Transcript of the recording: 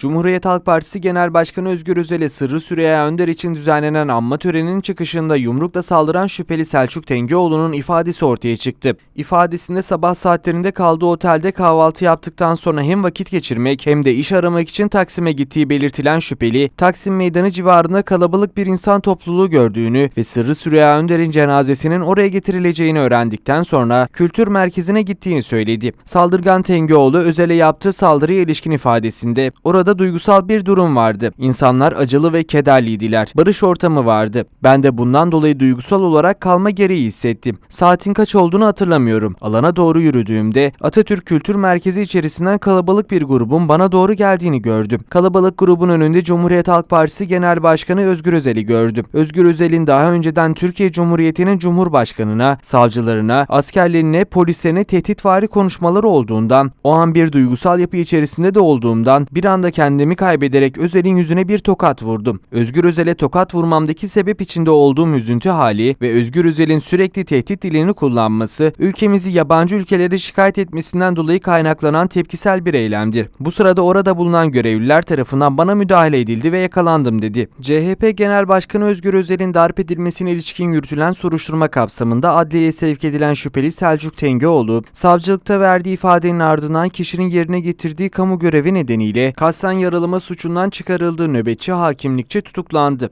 Cumhuriyet Halk Partisi Genel Başkanı Özgür Özel'e Sırrı Süreyya Önder için düzenlenen anma töreninin çıkışında yumrukla saldıran şüpheli Selçuk Tengioğlu'nun ifadesi ortaya çıktı. İfadesinde sabah saatlerinde kaldığı otelde kahvaltı yaptıktan sonra hem vakit geçirmek hem de iş aramak için Taksim'e gittiği belirtilen şüpheli, Taksim Meydanı civarında kalabalık bir insan topluluğu gördüğünü ve Sırrı Süreyya Önder'in cenazesinin oraya getirileceğini öğrendikten sonra kültür merkezine gittiğini söyledi. Saldırgan Tengioğlu Özel'e yaptığı saldırıya ilişkin ifadesinde orada duygusal bir durum vardı. İnsanlar acılı ve kederliydiler. Barış ortamı vardı. Ben de bundan dolayı duygusal olarak kalma gereği hissettim. Saatin kaç olduğunu hatırlamıyorum. Alana doğru yürüdüğümde Atatürk Kültür Merkezi içerisinden kalabalık bir grubun bana doğru geldiğini gördüm. Kalabalık grubun önünde Cumhuriyet Halk Partisi Genel Başkanı Özgür Özel'i gördüm. Özgür Özel'in daha önceden Türkiye Cumhuriyeti'nin Cumhurbaşkanına, savcılarına, askerlerine, polislerine tehditvari konuşmaları olduğundan, o an bir duygusal yapı içerisinde de olduğumdan bir anda kendimi kaybederek Özel'in yüzüne bir tokat vurdum. Özgür Özel'e tokat vurmamdaki sebep içinde olduğum üzüntü hali ve Özgür Özel'in sürekli tehdit dilini kullanması, ülkemizi yabancı ülkelere şikayet etmesinden dolayı kaynaklanan tepkisel bir eylemdir. Bu sırada orada bulunan görevliler tarafından bana müdahale edildi ve yakalandım dedi. CHP Genel Başkanı Özgür Özel'in darp edilmesine ilişkin yürütülen soruşturma kapsamında adliyeye sevk edilen şüpheli Selçuk Tengioğlu, savcılıkta verdiği ifadenin ardından kişinin yerine getirdiği kamu görevi nedeniyle kasten yaralama suçundan çıkarıldığı nöbetçi hakimlikçe tutuklandı.